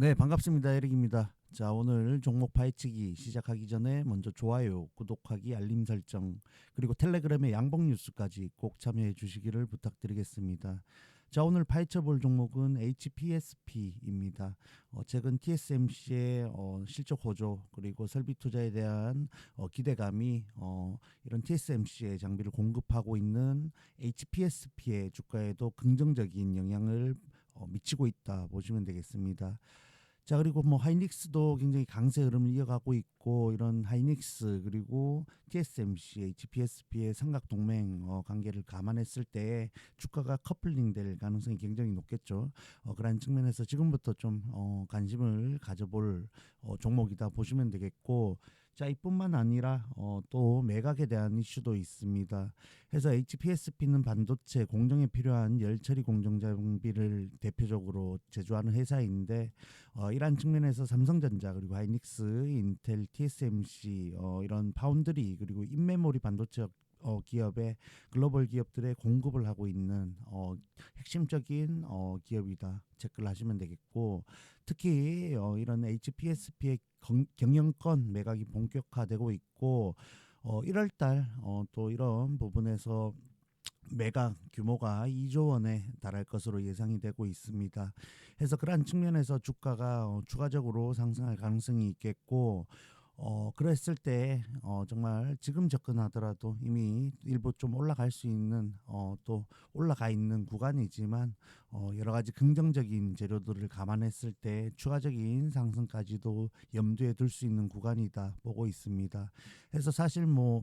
네, 반갑습니다. 에릭입니다. 자, 오늘 종목 파헤치기 시작하기 전에 먼저 좋아요, 구독하기, 알림 설정, 그리고 텔레그램의 양봉 뉴스까지 꼭 참여해 주시기를 부탁드리겠습니다. 자, 오늘 파헤쳐 볼 종목은 HPSP입니다. 어, 최근 TSMC의 어, 실적 호조 그리고 설비 투자에 대한 어, 기대감이 어, 이런 TSMC의 장비를 공급하고 있는 HPSP의 주가에도 긍정적인 영향을 어, 미치고 있다 보시면 되겠습니다. 자 그리고 뭐 하이닉스도 굉장히 강세 흐름을 이어가고 있고 이런 하이닉스 그리고 TSMC, HPSP의 삼각 동맹 어, 관계를 감안했을 때 주가가 커플링 될 가능성이 굉장히 높겠죠. 어, 그런 측면에서 지금부터 좀 어, 관심을 가져볼 어, 종목이다 보시면 되겠고 자 이뿐만 아니라 어, 또 매각에 대한 이슈도 있습니다. 해서 HPSP는 반도체 공정에 필요한 열 처리 공정 장비를 대표적으로 제조하는 회사인데 어, 이러한 측면에서 삼성전자 그리고 하이닉스, 인텔, TSMC 어, 이런 파운드리 그리고 인메모리 반도체 어, 기업의 글로벌 기업들의 공급을 하고 있는 어, 핵심적인 어, 기업이다 체크를 하시면 되겠고 특히 어, 이런 HPSP의 경영권 매각이 본격화되고 있고 어, 1월달 어, 또 이런 부분에서 매각 규모가 2조 원에 달할 것으로 예상이 되고 있습니다. 그래서 그러한 측면에서 주가가 어, 추가적으로 상승할 가능성이 있겠고 어 그랬을 때 어 정말 지금 접근하더라도 이미 일부 좀 올라갈 수 있는 어 또 올라가 있는 구간이지만 어 여러 가지 긍정적인 재료들을 감안했을 때 추가적인 상승까지도 염두에 둘 수 있는 구간이다 보고 있습니다. 그래서 사실 뭐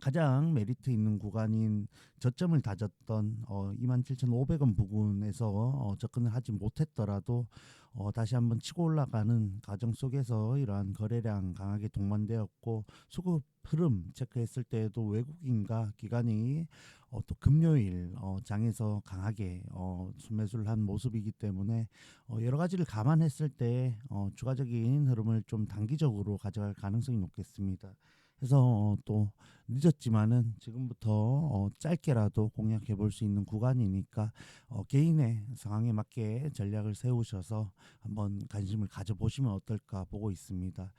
가장 메리트 있는 구간인 저점을 다졌던 어 27,500원 부근에서 어 접근을 하지 못했더라도 어 다시 한번 치고 올라가는 과정 속에서 이러한 거래량 강하게 동반되었고 수급 흐름 체크했을 때에도 외국인과 기관이 어, 또 금요일 어, 장에서 강하게 어, 순매수를 한 모습이기 때문에 어, 여러 가지를 감안했을 때 어, 추가적인 흐름을 좀 단기적으로 가져갈 가능성이 높겠습니다. 그래서 어, 또 늦었지만은 지금부터 어, 짧게라도 공략해 볼 수 있는 구간이니까 어, 개인의 상황에 맞게 전략을 세우셔서 한번 관심을 가져보시면 어떨까 보고 있습니다.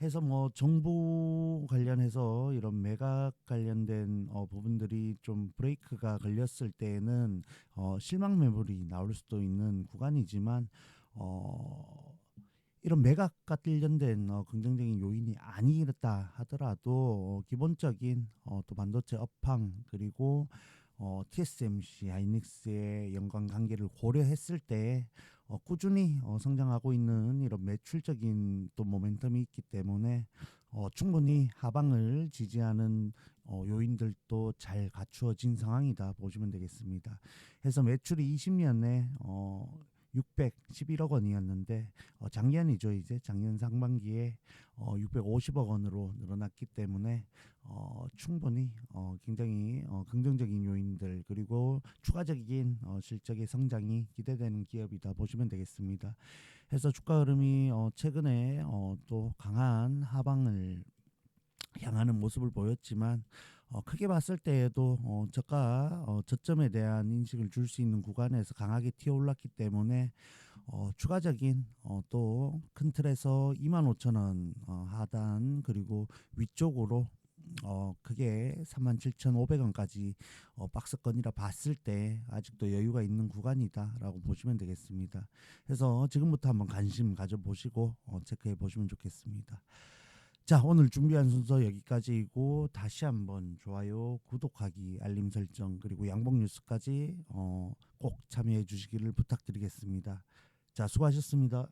해서 뭐 정부 관련해서 이런 매각 관련된 어, 부분들이 좀 브레이크가 걸렸을 때에는 어, 실망 매물이 나올 수도 있는 구간이지만 어, 이런 매각 관련된 어, 긍정적인 요인이 아니었다 하더라도 어, 기본적인 어, 또 반도체 업황 그리고 어, TSMC, 하이닉스의 연관 관계를 고려했을 때 어, 꾸준히 어, 성장하고 있는 이런 매출적인 또 모멘텀이 있기 때문에 어, 충분히 하방을 지지하는 어, 요인들도 잘 갖추어진 상황이다 보시면 되겠습니다. 그래서 매출이 20년에 어, 611억 원이었는데 어, 작년이죠 이제 작년 상반기에 어, 650억 원으로 늘어났기 때문에 어, 충분히 어, 굉장히 어, 긍정적인 요인들 그리고 추가적인 어, 실적의 성장이 기대되는 기업이다 보시면 되겠습니다. 해서 주가 흐름이 어, 최근에 어, 또 강한 하방을 향하는 모습을 보였지만 어, 크게 봤을 때에도 어, 저가 어, 저점에 대한 인식을 줄 수 있는 구간에서 강하게 튀어 올랐기 때문에 어, 추가적인 어, 또 큰 틀에서 25,000원 어, 하단 그리고 위쪽으로 어 그게 37,500원까지 어 박스권이라 봤을 때 아직도 여유가 있는 구간이다라고 보시면 되겠습니다. 그래서 지금부터 한번 관심 가져 보시고 어 체크해 보시면 좋겠습니다. 자, 오늘 준비한 순서 여기까지이고 다시 한번 좋아요, 구독하기, 알림 설정 그리고 양봉 뉴스까지 어, 꼭 참여해 주시기를 부탁드리겠습니다. 자, 수고하셨습니다.